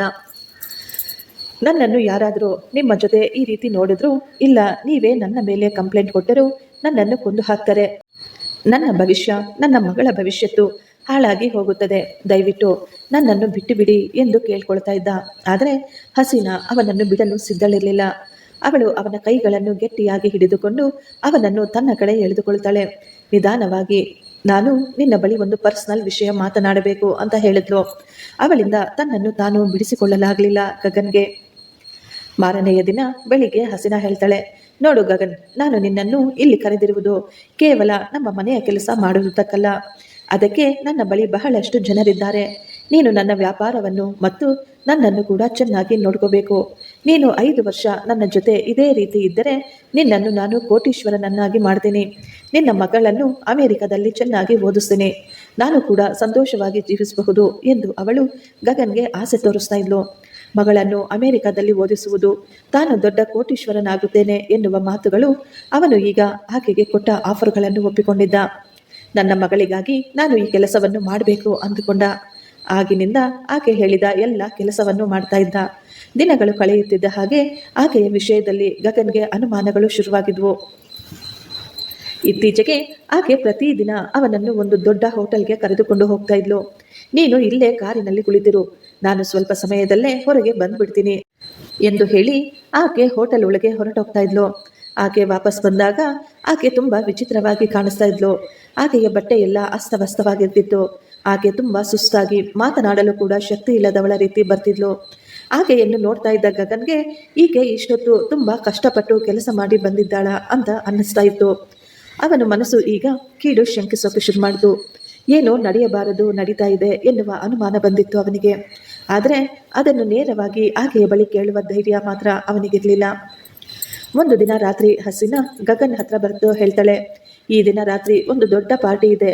ನನ್ನನ್ನು ಯಾರಾದರೂ ನಿಮ್ಮ ಜೊತೆ ಈ ರೀತಿ ನೋಡಿದ್ರು ಇಲ್ಲ, ನೀವೇ ನನ್ನ ಮೇಲೆ ಕಂಪ್ಲೇಂಟ್ ಕೊಟ್ಟರು ನನ್ನನ್ನು ಕೊಂದು ಹಾಕ್ತಾರೆ. ನನ್ನ ಭವಿಷ್ಯ, ನನ್ನ ಮಗಳ ಭವಿಷ್ಯತ್ತು ಹಾಳಾಗಿ ಹೋಗುತ್ತದೆ. ದಯವಿಟ್ಟು ನನ್ನನ್ನು ಬಿಟ್ಟು ಬಿಡಿ ಎಂದು ಕೇಳ್ಕೊಳ್ತಾ ಇದ್ದ. ಆದರೆ ಹಸೀನಾ ಅವನನ್ನು ಬಿಡಲು ಸಿದ್ಧಳಿರಲಿಲ್ಲ. ಅವಳು ಅವನ ಕೈಗಳನ್ನು ಗಟ್ಟಿಯಾಗಿ ಹಿಡಿದುಕೊಂಡು ಅವನನ್ನು ತನ್ನ ಕಡೆ ಎಳೆದುಕೊಳ್ತಾಳೆ. ನಿಧಾನವಾಗಿ, ನಾನು ನಿನ್ನ ಬಳಿ ಒಂದು ಪರ್ಸನಲ್ ವಿಷಯ ಮಾತನಾಡಬೇಕು ಅಂತ ಹೇಳಿದ್ಲು. ಅವಳಿಂದ, ತನ್ನನ್ನು ತಾನು ಬಿಡಿಸಿಕೊಳ್ಳಲಾಗಲಿಲ್ಲ ಗಗನ್ಗೆ. ಮಾರನೆಯ ದಿನ ಬೆಳಿಗ್ಗೆ ಹಸಿನ ಹೇಳ್ತಾಳೆ, ನೋಡು ಗಗನ್, ನಾನು ನಿನ್ನನ್ನು ಇಲ್ಲಿ ಕರೆದಿರುವುದು ಕೇವಲ ನಮ್ಮ ಮನೆಯ ಕೆಲಸ ಮಾಡುವುದಕ್ಕಲ್ಲ. ಅದಕ್ಕೆ ನನ್ನ ಬಳಿ ಬಹಳಷ್ಟು ಜನರಿದ್ದಾರೆ. ನೀನು ನನ್ನ ವ್ಯಾಪಾರವನ್ನು ಮತ್ತು ನನ್ನನ್ನು ಕೂಡ ಚೆನ್ನಾಗಿ ನೋಡ್ಕೋಬೇಕು. ನೀನು ಐದು ವರ್ಷ ನನ್ನ ಜೊತೆ ಇದೇ ರೀತಿ ಇದ್ದರೆ ನಿನ್ನನ್ನು ನಾನು ಕೋಟೀಶ್ವರನನ್ನಾಗಿ ಮಾಡ್ತೀನಿ. ನಿನ್ನ ಮಗಳನ್ನು ಅಮೆರಿಕದಲ್ಲಿ ಚೆನ್ನಾಗಿ ಓದಿಸ್ತೀನಿ. ನಾನು ಕೂಡ ಸಂತೋಷವಾಗಿ ಜೀವಿಸಬಹುದು ಎಂದು ಅವಳು ಗಗನ್ಗೆ ಆಸೆ ತೋರಿಸ್ತಾ ಇದ್ಲು. ಮಗಳನ್ನು ಅಮೆರಿಕದಲ್ಲಿ ಓದಿಸುವುದು, ತಾನು ದೊಡ್ಡ ಕೋಟೀಶ್ವರನಾಗುತ್ತೇನೆ ಎನ್ನುವ ಮಾತುಗಳು ಅವನು ಈಗ ಆಕೆಗೆ ಕೊಟ್ಟ ಆಫರ್ಗಳನ್ನು ಒಪ್ಪಿಕೊಂಡಿದ್ದ. ನನ್ನ ಮಗಳಿಗಾಗಿ ನಾನು ಈ ಕೆಲಸವನ್ನು ಮಾಡಬೇಕು ಅಂದುಕೊಂಡ. ಆಗಿನಿಂದ ಆಕೆ ಹೇಳಿದ ಎಲ್ಲ ಕೆಲಸವನ್ನು ಮಾಡ್ತಾ ಇದ್ದ. ದಿನಗಳು ಕಳೆಯುತ್ತಿದ್ದ ಹಾಗೆ ಆಕೆಯ ವಿಷಯದಲ್ಲಿ ಗಗನ್ಗೆ ಅನುಮಾನಗಳು ಶುರುವಾಗಿದ್ವು. ಇತ್ತೀಚೆಗೆ ಆಕೆ ಪ್ರತಿದಿನ ಅವನನ್ನು ಒಂದು ದೊಡ್ಡ ಹೋಟೆಲ್ಗೆ ಕರೆದುಕೊಂಡು ಹೋಗ್ತಾ ಇದ್ಲು. ನೀನು ಇಲ್ಲೇ ಕಾರಿನಲ್ಲಿ ಕುಳಿತಿರು. ನಾನು ಸ್ವಲ್ಪ ಸಮಯದಲ್ಲೇ ಹೊರಗೆ ಬಂದ್ಬಿಡ್ತೀನಿ ಎಂದು ಹೇಳಿ ಆಕೆ ಹೋಟೆಲ್ ಒಳಗೆ ಹೊರಟೋಗ್ತಾ ಇದ್ಲು. ಆಕೆ ವಾಪಸ್ ಬಂದಾಗ ಆಕೆ ತುಂಬ ವಿಚಿತ್ರವಾಗಿ ಕಾಣಿಸ್ತಾ ಇದ್ಲು. ಆಕೆಯ ಬಟ್ಟೆ ಎಲ್ಲ ಅಸ್ತವ್ಯಸ್ತವಾಗಿರ್ತಿತ್ತು. ಆಕೆ ತುಂಬ ಸುಸ್ತಾಗಿ ಮಾತನಾಡಲು ಕೂಡ ಶಕ್ತಿ ಇಲ್ಲದವಳ ರೀತಿ ಬರ್ತಿದ್ಲು. ಆಕೆಯನ್ನು ನೋಡ್ತಾ ಇದ್ದ ಗಗನ್ಗೆ, ಈಕೆ ಇಷ್ಟೊತ್ತು ತುಂಬ ಕಷ್ಟಪಟ್ಟು ಕೆಲಸ ಮಾಡಿ ಬಂದಿದ್ದಾಳ ಅಂತ ಅನ್ನಿಸ್ತಾ ಇತ್ತು. ಅವನ ಮನಸ್ಸು ಈಗ ಕೀಡು ಶಂಕಿಸೋಕೆ ಶುರು ಮಾಡಿತು. ಏನೋ ನಡೆಯಬಾರದು, ನಡೀತಾ ಇದೆ ಎನ್ನುವ ಅನುಮಾನ ಬಂದಿತ್ತು ಅವನಿಗೆ. ಆದರೆ ಅದನ್ನು ನೇರವಾಗಿ ಆಕೆಯ ಬಳಿ ಕೇಳುವ ಧೈರ್ಯ ಮಾತ್ರ ಅವನಿಗಿರಲಿಲ್ಲ. ಒಂದು ದಿನ ರಾತ್ರಿ ಹಸಿನ ಗಗನ್ ಹತ್ರ ಬರೆದು ಹೇಳ್ತಾಳೆ ಈ ದಿನ ರಾತ್ರಿ ಒಂದು ದೊಡ್ಡ ಪಾರ್ಟಿ ಇದೆ.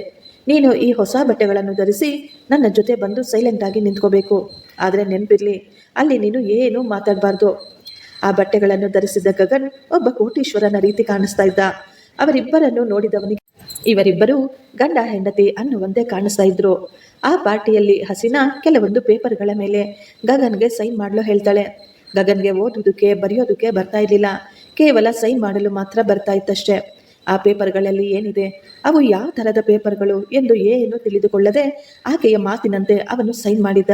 ನೀನು ಈ ಹೊಸ ಬಟ್ಟೆಗಳನ್ನು ಧರಿಸಿ ನನ್ನ ಜೊತೆ ಬಂದು ಸೈಲೆಂಟ್ ಆಗಿ ನಿಂತ್ಕೋಬೇಕು. ಆದರೆ ನೆನಪಿರಲಿ, ಅಲ್ಲಿ ನೀನು ಏನೂ ಮಾತಾಡಬಾರ್ದು. ಆ ಬಟ್ಟೆಗಳನ್ನು ಧರಿಸಿದ ಗಗನ್ ಒಬ್ಬ ಕೋಟೀಶ್ವರನ ರೀತಿ ಕಾಣಿಸ್ತಾ ಇದ್ದ. ಅವರಿಬ್ಬರನ್ನು ನೋಡಿದವನಿಗೆ ಇವರಿಬ್ಬರು ಗಂಡ, ಹೆಂಡತಿ ಅನ್ನುವಂತೆ ಕಾಣಿಸ್ತಾ ಇದ್ರು. ಆ ಪಾರ್ಟಿಯಲ್ಲಿ ಹಸಿನಾ ಕೆಲವೊಂದು ಪೇಪರ್ಗಳ ಮೇಲೆ ಗಗನ್ಗೆ ಸೈನ್ ಮಾಡಲು ಹೇಳ್ತಾಳೆ. ಗಗನ್ಗೆ ಓದೋದಕ್ಕೆ, ಬರೆಯೋದಕ್ಕೆ ಬರ್ತಾ ಇರಲಿಲ್ಲ. ಕೇವಲ ಸೈನ್ ಮಾಡಲು ಮಾತ್ರ ಬರ್ತಾ ಇತ್ತಷ್ಟೇ. ಆ ಪೇಪರ್ಗಳಲ್ಲಿ ಏನಿದೆ? ಅವು ಯಾವ ಥರದ ಪೇಪರ್ಗಳು ಎಂದು ಏನು ತಿಳಿದುಕೊಳ್ಳದೆ ಆಕೆಯ ಮಾತಿನಂತೆ ಅವನು ಸೈನ್ ಮಾಡಿದ.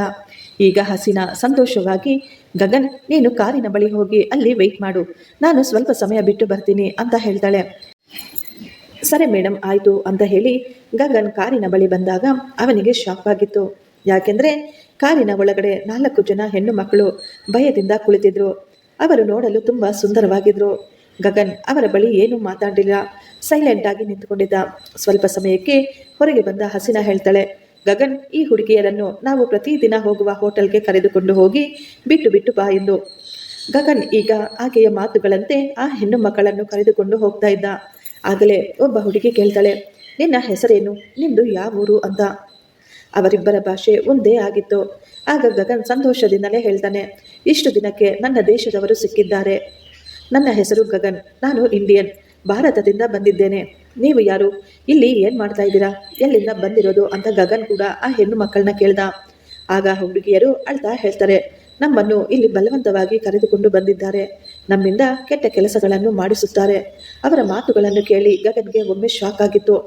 ಈಗ ಹಸಿನ ಸಂತೋಷವಾಗಿ, ಗಗನ್, ನೀನು ಕಾರಿನ ಬಳಿ ಹೋಗಿ ಅಲ್ಲಿ ವೆಯ್ಟ್ ಮಾಡು. ನಾನು ಸ್ವಲ್ಪ ಸಮಯ ಬಿಟ್ಟು ಬರ್ತೀನಿ ಅಂತ ಹೇಳ್ತಾಳೆ. ಸರಿ ಮೇಡಮ್ ಆಯಿತು ಅಂತ ಹೇಳಿ ಗಗನ್ ಕಾರಿನ ಬಳಿ ಬಂದಾಗ ಅವನಿಗೆ ಶಾಕ್ ಆಗಿತ್ತು. ಯಾಕೆಂದರೆ ಕಾರಿನ ಒಳಗಡೆ ನಾಲ್ಕು ಜನ ಹೆಣ್ಣು ಮಕ್ಕಳು ಭಯದಿಂದ ಕುಳಿತಿದ್ರು. ಅವರು ನೋಡಲು ತುಂಬ ಸುಂದರವಾಗಿದ್ರು. ಗಗನ್ ಅವರ ಬಳಿ ಏನೂ ಮಾತಾಡಲಿಲ್ಲ. ಸೈಲೆಂಟ್ ಆಗಿ ನಿಂತುಕೊಂಡಿದ್ದ. ಸ್ವಲ್ಪ ಸಮಯಕ್ಕೆ ಹೊರಗೆ ಬಂದ ಹಸಿನ ಹೇಳ್ತಾಳೆ, ಗಗನ್, ಈ ಹುಡುಗಿಯರನ್ನು ನಾವು ಪ್ರತಿದಿನ ಹೋಗುವ ಹೋಟೆಲ್ಗೆ ಕರೆದುಕೊಂಡು ಹೋಗಿ ಬಿಟ್ಟು ಬಿಟ್ಟು ಬಾ ಎಂದು. ಗಗನ್ ಈಗ ಆಕೆಯ ಮಾತುಗಳಂತೆ ಆ ಹೆಣ್ಣು ಮಕ್ಕಳನ್ನು ಕರೆದುಕೊಂಡು ಹೋಗ್ತಾ ಇದ್ದ. ಆಗಲೇ ಒಬ್ಬ ಹುಡುಗಿ ಕೇಳ್ತಾಳೆ, ನಿನ್ನ ಹೆಸರೇನು? ನಿಮ್ಮದು ಯಾವ ಊರು ಅಂತ? ಅವರಿಬ್ಬರ ಭಾಷೆ ಒಂದೇ ಆಗಿತ್ತು. ಆಗ ಗಗನ್ ಸಂತೋಷದಿಂದಲೇ ಹೇಳ್ತಾನೆ, ಇಷ್ಟು ದಿನಕ್ಕೆ ನನ್ನ ದೇಶದವರು ಸಿಕ್ಕಿದ್ದಾರೆ. ನನ್ನ ಹೆಸರು ಗಗನ್. ನಾನು ಇಂಡಿಯನ್. ಭಾರತದಿಂದ ಬಂದಿದ್ದೇನೆ. ನೀವು ಯಾರು? ಇಲ್ಲಿ ಏನು ಮಾಡ್ತಾ ಇದ್ದೀರಾ? ಎಲ್ಲಿಂದ ಬಂದಿರೋದು ಅಂತ ಗಗನ್ ಕೂಡ ಆ ಹೆಣ್ಣು ಮಕ್ಕಳನ್ನ ಕೇಳ್ದ. ಆಗ ಹುಡುಗಿಯರು ಅಳ್ತಾ ಹೇಳ್ತಾರೆ, ನಮ್ಮನ್ನು ಇಲ್ಲಿ ಬಲವಂತವಾಗಿ ಕರೆದುಕೊಂಡು ಬಂದಿದ್ದಾರೆ. ನಮ್ಮಿಂದ ಕೆಟ್ಟ ಕೆಲಸಗಳನ್ನು ಮಾಡಿಸುತ್ತಾರೆ. ಅವರ ಮಾತುಗಳನ್ನು ಕೇಳಿ ಗಗನ್ಗೆ ಒಮ್ಮೆ ಶಾಕ್ ಆಗಿತ್ತು.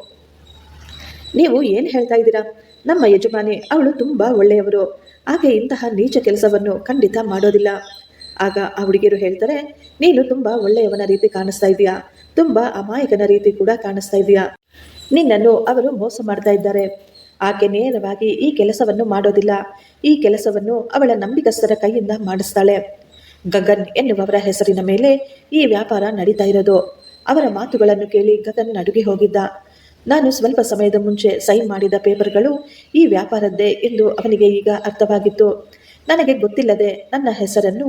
ನೀವು ಏನು ಹೇಳ್ತಾ ಇದ್ದೀರಾ? ನಮ್ಮ ಯಜಮಾನಿ ಅವಳು ತುಂಬ ಒಳ್ಳೆಯವರು. ಹಾಗೆ ಇಂತಹ ನೀಚ ಕೆಲಸವನ್ನು ಖಂಡಿತ ಮಾಡೋದಿಲ್ಲ. ಆಗ ಆ ಹುಡುಗಿಯರು ಹೇಳ್ತಾರೆ, ನೀನು ತುಂಬ ಒಳ್ಳೆಯವನ ರೀತಿ ಕಾಣಿಸ್ತಾ ಇದೆಯಾ ತುಂಬ ಅಮಾಯಕನ ರೀತಿ ಕೂಡ ಕಾಣಿಸ್ತಾ ಇದೆಯಾ ನಿನ್ನನ್ನು ಅವರು ಮೋಸ ಮಾಡ್ತಾ ಇದ್ದಾರೆ. ಆಕೆ ನೇರವಾಗಿ ಈ ಕೆಲಸವನ್ನು ಮಾಡೋದಿಲ್ಲ. ಈ ಕೆಲಸವನ್ನು ಅವಳ ನಂಬಿಕಸ್ಥರ ಕೈಯಿಂದ ಮಾಡಿಸ್ತಾಳೆ. ಗಗನ್ ಎನ್ನುವವರ ಹೆಸರಿನ ಮೇಲೆ ಈ ವ್ಯಾಪಾರ ನಡೀತಾ ಇರೋದು. ಅವರ ಮಾತುಗಳನ್ನು ಕೇಳಿ ಗಗನ್ ನಡುಗಿ ಹೋಗಿದ್ದ. ನಾನು ಸ್ವಲ್ಪ ಸಮಯದ ಮುಂಚೆ ಸೈನ್ ಮಾಡಿದ ಪೇಪರ್ಗಳು ಈ ವ್ಯಾಪಾರದ್ದೇ ಎಂದು ಅವನಿಗೆ ಈಗ ಅರ್ಥವಾಗಿತ್ತು. ನನಗೆ ಗೊತ್ತಿಲ್ಲದೆ ನನ್ನ ಹೆಸರನ್ನು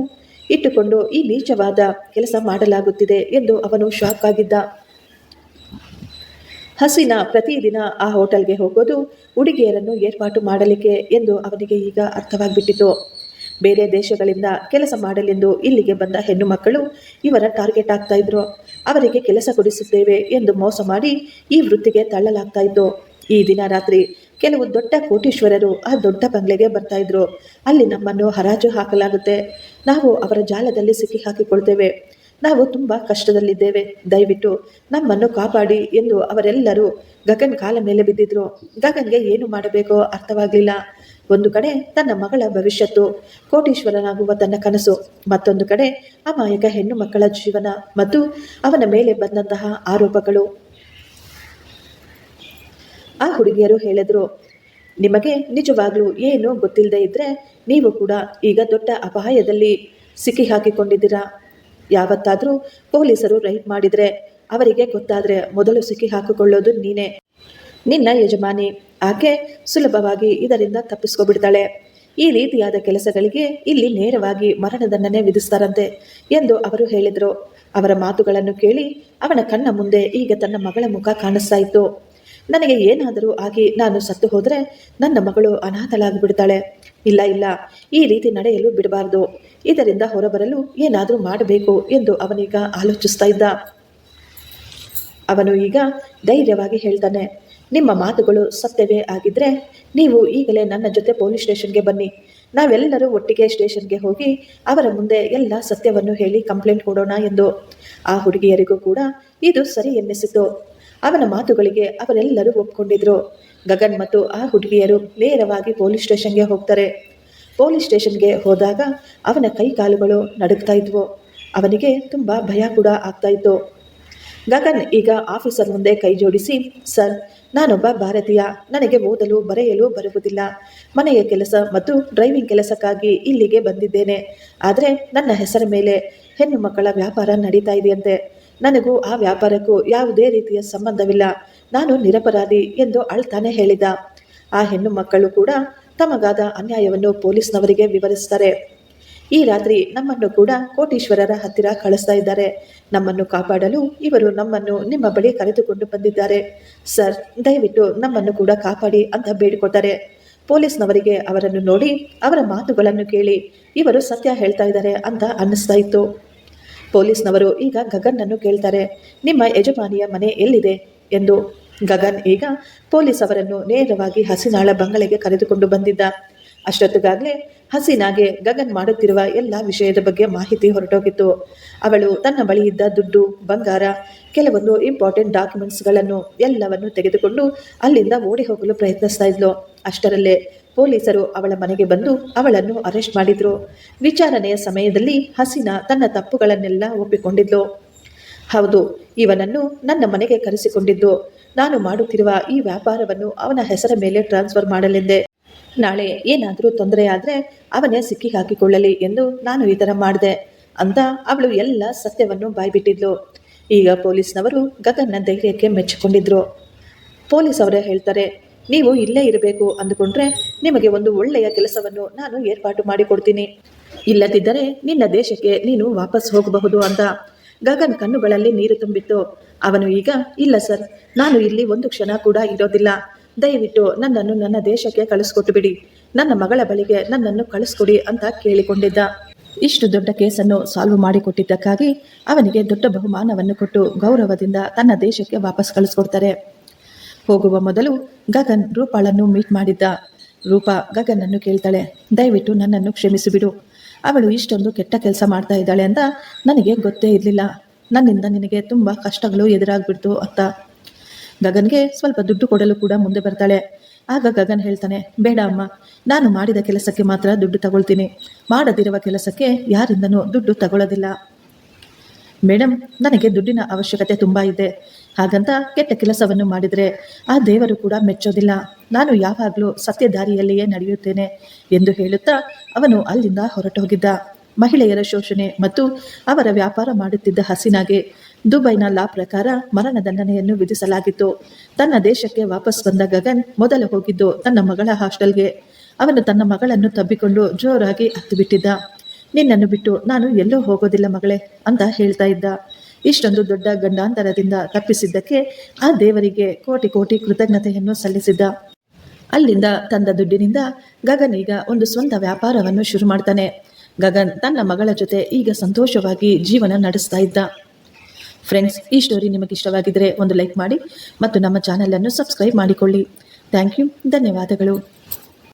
ಇಟ್ಟುಕೊಂಡು ಈ ನೀಚವಾದ ಕೆಲಸ ಮಾಡಲಾಗುತ್ತಿದೆ ಎಂದು ಅವನು ಶಾಕ್ ಆಗಿದ್ದ. ಹಸಿನ ಪ್ರತಿದಿನ ಆ ಹೋಟೆಲ್ಗೆ ಹೋಗೋದು ಹುಡುಗಿಯರನ್ನು ಏರ್ಪಾಟು ಮಾಡಲಿಕ್ಕೆ ಎಂದು ಅವನಿಗೆ ಈಗ ಅರ್ಥವಾಗಿಬಿಟ್ಟಿತು. ಬೇರೆ ದೇಶಗಳಿಂದ ಕೆಲಸ ಮಾಡಲೆಂದು ಇಲ್ಲಿಗೆ ಬಂದ ಹೆಣ್ಣು ಮಕ್ಕಳು ಇವರ ಟಾರ್ಗೆಟ್ ಆಗ್ತಾ ಇದ್ರು. ಅವರಿಗೆ ಕೆಲಸ ಕೊಡಿಸುತ್ತೇವೆ ಎಂದು ಮೋಸ ಮಾಡಿ ಈ ವೃತ್ತಿಗೆ ತಳ್ಳಲಾಗ್ತಾ ಇತ್ತು ಈ ದಿನ ರಾತ್ರಿ ಕೆಲವು ದೊಡ್ಡ ಕೋಟೀಶ್ವರರು ಆ ದೊಡ್ಡ ಬಂಗ್ಲೆಗೆ ಬರ್ತಾ ಇದ್ರು. ಅಲ್ಲಿ ನಮ್ಮನ್ನು ಹರಾಜು ಹಾಕಲಾಗುತ್ತೆ. ನಾವು ಅವರ ಜಾಲದಲ್ಲಿ ಸಿಕ್ಕಿ ಹಾಕಿಕೊಳ್ತೇವೆ. ನಾವು ತುಂಬ ಕಷ್ಟದಲ್ಲಿದ್ದೇವೆ. ದಯವಿಟ್ಟು ನಮ್ಮನ್ನು ಕಾಪಾಡಿ ಎಂದು ಅವರೆಲ್ಲರೂ ಗಗನ್ ಕಾಲ ಮೇಲೆ ಬಿದ್ದಿದ್ರು. ಗಗನ್ಗೆ ಏನು ಮಾಡಬೇಕೋ ಅರ್ಥವಾಗಲಿಲ್ಲ. ಒಂದು ಕಡೆ ತನ್ನ ಮಗಳ ಭವಿಷ್ಯತ್ತು, ಕೋಟೀಶ್ವರನಾಗುವ ತನ್ನ ಕನಸು, ಮತ್ತೊಂದು ಕಡೆ ಅಮಾಯಕ ಹೆಣ್ಣು ಮಕ್ಕಳ ಜೀವನ, ಮತ್ತು ಅವನ ಮೇಲೆ ಬಂದಂತಹ ಆರೋಪಗಳು. ಆ ಹುಡುಗಿಯರು ಹೇಳಿದ್ರು, ನಿಮಗೆ ನಿಜವಾಗ್ಲೂ ಏನು ಗೊತ್ತಿಲ್ಲದೆ ಇದ್ರೆ ನೀವು ಕೂಡ ಈಗ ದೊಡ್ಡ ಅಪಾಯದಲ್ಲಿ ಸಿಕ್ಕಿ ಹಾಕಿಕೊಂಡಿದ್ದೀರಾ? ಯಾವತ್ತಾದರೂ ಪೊಲೀಸರು ರೈಡ್ ಮಾಡಿದರೆ ಅವರಿಗೆ ಗೊತ್ತಾದರೆ ಮೊದಲು ಸಿಕ್ಕಿ ಹಾಕಿಕೊಳ್ಳೋದು ನೀನೇ. ನಿನ್ನ ಯಜಮಾನಿ ಆಕೆ ಸುಲಭವಾಗಿ ಇದರಿಂದ ತಪ್ಪಿಸ್ಕೊಬಿಡ್ತಾಳೆ. ಈ ರೀತಿಯಾದ ಕೆಲಸಗಳಿಗೆ ಇಲ್ಲಿ ನೇರವಾಗಿ ಮರಣದಂಡನೆ ವಿಧಿಸ್ತಾರಂತೆ, ಎಂದು ಅವರು ಹೇಳಿದರು. ಅವರ ಮಾತುಗಳನ್ನು ಕೇಳಿ ಅವನ ಕಣ್ಣ ಮುಂದೆ ಈಗ ತನ್ನ ಮಗಳ ಮುಖ ಕಾಣಿಸ್ತಾ ನನಗೆ ಏನಾದರೂ ಆಗಿ ನಾನು ಸತ್ತು ಹೋದರೆ ನನ್ನ ಮಗಳು ಅನಾಥಳಾಗಿಬಿಡ್ತಾಳೆ. ಇಲ್ಲ ಇಲ್ಲ, ಈ ರೀತಿ ನಡೆಯಲು ಬಿಡಬಾರ್ದು. ಇದರಿಂದ ಹೊರಬರಲು ಏನಾದರೂ ಮಾಡಬೇಕು ಎಂದು ಅವನೀಗ ಆಲೋಚಿಸ್ತಾ ಇದ್ದ. ಅವನು ಈಗ ಧೈರ್ಯವಾಗಿ ಹೇಳ್ತಾನೆ, ನಿಮ್ಮ ಮಾತುಗಳು ಸತ್ಯವೇ ಆಗಿದ್ರೆ ನೀವು ಈಗಲೇ ನನ್ನ ಜೊತೆ ಪೊಲೀಸ್ ಸ್ಟೇಷನ್ಗೆ ಬನ್ನಿ. ನಾವೆಲ್ಲರೂ ಒಟ್ಟಿಗೆ ಸ್ಟೇಷನ್ಗೆ ಹೋಗಿ ಅವರ ಮುಂದೆ ಎಲ್ಲ ಸತ್ಯವನ್ನು ಹೇಳಿ ಕಂಪ್ಲೇಂಟ್ ಕೊಡೋಣ ಎಂದು. ಆ ಹುಡುಗಿಯರಿಗೂ ಕೂಡ ಇದು ಸರಿ ಎನ್ನಿಸಿತು. ಅವನ ಮಾತುಗಳಿಗೆ ಅವರೆಲ್ಲರೂ ಒಪ್ಕೊಂಡಿದ್ರು. ಗಗನ್ ಮತ್ತು ಆ ಹುಡುಗಿಯರು ನೇರವಾಗಿ ಪೊಲೀಸ್ ಸ್ಟೇಷನ್ಗೆ ಹೋಗ್ತಾರೆ. ಪೊಲೀಸ್ ಸ್ಟೇಷನ್ಗೆ ಹೋದಾಗ ಅವನ ಕೈ ಕಾಲುಗಳು ನಡುಗ್ತಾ ಇದ್ವು. ಅವನಿಗೆ ತುಂಬ ಭಯ ಕೂಡ ಆಗ್ತಾ ಇತ್ತು. ಗಗನ್ ಈಗ ಆಫೀಸರ್ ಮುಂದೆ ಕೈ ಜೋಡಿಸಿ, ಸರ್, ನಾನೊಬ್ಬ ಭಾರತೀಯ. ನನಗೆ ಓದಲು, ಬರೆಯಲು ಬರುವುದಿಲ್ಲ. ಮನೆಯ ಕೆಲಸ ಮತ್ತು ಡ್ರೈವಿಂಗ್ ಕೆಲಸಕ್ಕಾಗಿ ಇಲ್ಲಿಗೆ ಬಂದಿದ್ದೇನೆ. ಆದರೆ ನನ್ನ ಹೆಸರ ಮೇಲೆ ಹೆಣ್ಣು ಮಕ್ಕಳ ವ್ಯಾಪಾರ ನಡೀತಾ ಇದೆಯಂತೆ. ನನಗೂ ಆ ವ್ಯಾಪಾರಕ್ಕೂ ಯಾವುದೇ ರೀತಿಯ ಸಂಬಂಧವಿಲ್ಲ. ನಾನು ನಿರಪರಾಧಿ ಎಂದು ಅಳ್ತಾನೆ ಹೇಳಿದ. ಆ ಹೆಣ್ಣು ಮಕ್ಕಳು ಕೂಡ ತಮಗಾದ ಅನ್ಯಾಯವನ್ನು ಪೊಲೀಸ್ನವರಿಗೆ ವಿವರಿಸ್ತಾರೆ. ಈ ರಾತ್ರಿ ನಮ್ಮನ್ನು ಕೂಡ ಕೋಟೀಶ್ವರರ ಹತ್ತಿರ ಕಳಿಸ್ತಾ ಇದ್ದಾರೆ. ನಮ್ಮನ್ನು ಕಾಪಾಡಲು ಇವರು ನಮ್ಮನ್ನು ನಿಮ್ಮ ಬಳಿ ಕರೆದುಕೊಂಡು ಬಂದಿದ್ದಾರೆ. ಸರ್, ದಯವಿಟ್ಟು ನಮ್ಮನ್ನು ಕೂಡ ಕಾಪಾಡಿ ಅಂತ ಬೇಡಿಕೊತಾರೆ ಪೊಲೀಸ್ನವರಿಗೆ ಅವರನ್ನು ನೋಡಿ ಅವರ ಮಾತುಗಳನ್ನು ಕೇಳಿ ಇವರು ಸತ್ಯ ಹೇಳ್ತಾ ಇದ್ದಾರೆ ಅಂತ ಅನ್ನಿಸ್ತಾ ಪೊಲೀಸ್ನವರು ಈಗ ಗಗನ್ನನ್ನು ಕೇಳ್ತಾರೆ. ನಿಮ್ಮ ಯಜಮಾನಿಯ ಮನೆ ಎಲ್ಲಿದೆ? ಎಂದು ಗಗನ್ ಈಗ ಪೊಲೀಸ್ ಅವರನ್ನು ನೇರವಾಗಿ ಹಸಿನಾಳ ಬಂಗಲೆಗೆ ಕರೆದುಕೊಂಡು ಬಂದಿದ್ದ. ಅಷ್ಟೊತ್ತಿಗಾಗಲೇ ಹಸಿನಾಗೆ ಗಗನ್ ಮಾಡುತ್ತಿರುವ ಎಲ್ಲ ವಿಷಯದ ಬಗ್ಗೆ ಮಾಹಿತಿ ಹೊರಟೋಗಿತ್ತು. ಅವಳು ತನ್ನ ಬಳಿ ಇದ್ದ ದುಡ್ಡು, ಬಂಗಾರ, ಕೆಲವೊಂದು ಇಂಪಾರ್ಟೆಂಟ್ ಡಾಕ್ಯುಮೆಂಟ್ಸ್ಗಳನ್ನು ಎಲ್ಲವನ್ನು ತೆಗೆದುಕೊಂಡು ಅಲ್ಲಿಂದ ಓಡಿ ಹೋಗಲು ಪ್ರಯತ್ನಿಸ್ತಾ ಇದ್ಲು. ಅಷ್ಟರಲ್ಲೇ ಪೊಲೀಸರು ಅವಳ ಮನೆಗೆ ಬಂದು ಅವಳನ್ನು ಅರೆಸ್ಟ್ ಮಾಡಿದ್ರು. ವಿಚಾರಣೆಯ ಸಮಯದಲ್ಲಿ ಹಸೀನಾ ತನ್ನ ತಪ್ಪುಗಳನ್ನೆಲ್ಲ ಒಪ್ಪಿಕೊಂಡಿದ್ಲು. ಹೌದು, ಇವನನ್ನು ನನ್ನ ಮನೆಗೆ ಕರೆಸಿಕೊಂಡಿದ್ದು. ನಾನು ಮಾಡುತ್ತಿರುವ ಈ ವ್ಯಾಪಾರವನ್ನು ಅವನ ಹೆಸರ ಮೇಲೆ ಟ್ರಾನ್ಸ್ಫರ್ ಮಾಡಲೆಂದೆ. ನಾಳೆ ಏನಾದರೂ ತೊಂದರೆ ಆದರೆ ಅವನೇ ಸಿಕ್ಕಿ ಹಾಕಿಕೊಳ್ಳಲಿ ಎಂದು ನಾನು ಈ ಥರ ಮಾಡಿದೆ ಅಂತ ಅವಳು ಎಲ್ಲ ಸತ್ಯವನ್ನು ಬಾಯ್ಬಿಟ್ಟಿದ್ಲು. ಈಗ ಪೊಲೀಸ್ನವರು ಗಗನ್ನ ಧೈರ್ಯಕ್ಕೆ ಮೆಚ್ಚಿಕೊಂಡಿದ್ರು. ಪೊಲೀಸ್ ಅವರೇ ಹೇಳ್ತಾರೆ ನೀವು ಇಲ್ಲೇ ಇರಬೇಕು ಅಂದುಕೊಂಡ್ರೆ ನಿಮಗೆ ಒಂದು ಒಳ್ಳೆಯ ಕೆಲಸವನ್ನು ನಾನು ಏರ್ಪಾಟು ಮಾಡಿಕೊಡ್ತೀನಿ. ಇಲ್ಲದಿದ್ದರೆ ನಿನ್ನ ದೇಶಕ್ಕೆ ನೀನು ವಾಪಸ್ ಹೋಗಬಹುದು ಅಂತ ಗಗನ್ ಕಣ್ಣುಗಳಲ್ಲಿ ನೀರು ತುಂಬಿತ್ತು. ಅವನು ಈಗ, ಇಲ್ಲ ಸರ್, ನಾನು ಇಲ್ಲಿ ಒಂದು ಕ್ಷಣ ಕೂಡ ಇರೋದಿಲ್ಲ. ದಯವಿಟ್ಟು ನನ್ನನ್ನು ನನ್ನ ದೇಶಕ್ಕೆ ಕಳಿಸ್ಕೊಟ್ಟು ಬಿಡಿ ನನ್ನ ಮಗಳ ಬಳಿಗೆ ನನ್ನನ್ನು ಕಳಿಸ್ಕೊಡಿ ಅಂತ ಕೇಳಿಕೊಂಡಿದ್ದ. ಇಷ್ಟು ದೊಡ್ಡ ಕೇಸನ್ನು ಸಾಲ್ವ್ ಮಾಡಿಕೊಟ್ಟಿದ್ದಕ್ಕಾಗಿ ಅವನಿಗೆ ದೊಡ್ಡ ಬಹುಮಾನವನ್ನು ಕೊಟ್ಟು ಗೌರವದಿಂದ ತನ್ನ ದೇಶಕ್ಕೆ ವಾಪಸ್ ಕಳಿಸ್ಕೊಡ್ತಾರೆ. ಹೋಗುವ ಮೊದಲು ಗಗನ್ ರೂಪಾಳನ್ನು ಮೀಟ್ ಮಾಡಿದ್ದ. ರೂಪಾ ಗಗನನ್ನು ಕೇಳ್ತಾಳೆ, ದಯವಿಟ್ಟು ನನ್ನನ್ನು ಕ್ಷಮಿಸಿಬಿಡು. ಅವಳು ಇಷ್ಟೊಂದು ಕೆಟ್ಟ ಕೆಲಸ ಮಾಡ್ತಾ ಇದ್ದಾಳೆ ಅಂತ ನನಗೆ ಗೊತ್ತೇ ಇರಲಿಲ್ಲ. ನನ್ನಿಂದ ನಿನಗೆ ತುಂಬ ಕಷ್ಟಗಳು ಎದುರಾಗ್ಬಿಡ್ತು ಅಂತ ಗಗನ್ಗೆ ಸ್ವಲ್ಪ ದುಡ್ಡು ಕೊಡಲು ಕೂಡ ಮುಂದೆ ಬರ್ತಾಳೆ. ಆಗ ಗಗನ್ ಹೇಳ್ತಾನೆ, ಬೇಡ ಅಮ್ಮ, ನಾನು ಮಾಡಿದ ಕೆಲಸಕ್ಕೆ ಮಾತ್ರ ದುಡ್ಡು ತಗೊಳ್ತೀನಿ. ಮಾಡದಿರುವ ಕೆಲಸಕ್ಕೆ ಯಾರಿಂದನೂ ದುಡ್ಡು ತಗೊಳ್ಳೋದಿಲ್ಲ. ಮೇಡಮ್ ನನಗೆ ದುಡ್ಡಿನ ಅವಶ್ಯಕತೆ ತುಂಬ ಇದೆ. ಹಾಗಂತ ಕೆಟ್ಟ ಕೆಲಸವನ್ನು ಮಾಡಿದರೆ ಆ ದೇವರು ಕೂಡ ಮೆಚ್ಚೋದಿಲ್ಲ. ನಾನು ಯಾವಾಗಲೂ ಸತ್ಯ ದಾರಿಯಲ್ಲಿಯೇ ನಡೆಯುತ್ತೇನೆ ಎಂದು ಹೇಳುತ್ತಾ ಅವನು ಅಲ್ಲಿಂದ ಹೊರಟೋಗಿದ್ದ ಮಹಿಳೆಯರ ಶೋಷಣೆ ಮತ್ತು ಅವರ ವ್ಯಾಪಾರ ಮಾಡುತ್ತಿದ್ದ ಹಸಿನಾಗೆ ದುಬೈನ ಲಾ ಪ್ರಕಾರ ಮರಣದಂಡನೆಯನ್ನು ವಿಧಿಸಲಾಗಿತ್ತು. ತನ್ನ ದೇಶಕ್ಕೆ ವಾಪಸ್ ಬಂದ ಗಗನ್ ಮೊದಲು ಹೋಗಿದ್ದು ತನ್ನ ಮಗಳ ಹಾಸ್ಟೆಲ್ಗೆ. ಅವನು ತನ್ನ ಮಗಳನ್ನು ತಬ್ಬಿಕೊಂಡು ಜೋರಾಗಿ ಹತ್ತು ಬಿಟ್ಟಿದ್ದ. ನಿನ್ನನ್ನು ಬಿಟ್ಟು ನಾನು ಎಲ್ಲೋ ಹೋಗೋದಿಲ್ಲ ಮಗಳೇ ಅಂತ ಹೇಳ್ತಾ ಇದ್ದ. ಇಷ್ಟೊಂದು ದೊಡ್ಡ ಗಂಡಾಂತರದಿಂದ ತಪ್ಪಿಸಿದ್ದಕ್ಕೆ ಆ ದೇವರಿಗೆ ಕೋಟಿ ಕೋಟಿ ಕೃತಜ್ಞತೆಯನ್ನು ಸಲ್ಲಿಸಿದ್ದ. ಅಲ್ಲಿಂದ ತಂದ ದುಡ್ಡಿನಿಂದ ಗಗನ್ ಈಗ ಒಂದು ಸ್ವಂತ ವ್ಯಾಪಾರವನ್ನು ಶುರು ಮಾಡ್ತಾನೆ. ಗಗನ್ ತನ್ನ ಮಗಳ ಜೊತೆ ಈಗ ಸಂತೋಷವಾಗಿ ಜೀವನ ನಡೆಸ್ತಾ ಇದ್ದ. ಫ್ರೆಂಡ್ಸ್ ಈ ಸ್ಟೋರಿ ನಿಮಗೆ ಇಷ್ಟವಾಗಿದ್ದರೆ ಒಂದು ಲೈಕ್ ಮಾಡಿ ಮತ್ತು ನಮ್ಮ ಚಾನಲನ್ನು ಸಬ್ಸ್ಕ್ರೈಬ್ ಮಾಡಿಕೊಳ್ಳಿ. ಥ್ಯಾಂಕ್ ಯು ಧನ್ಯವಾದಗಳು.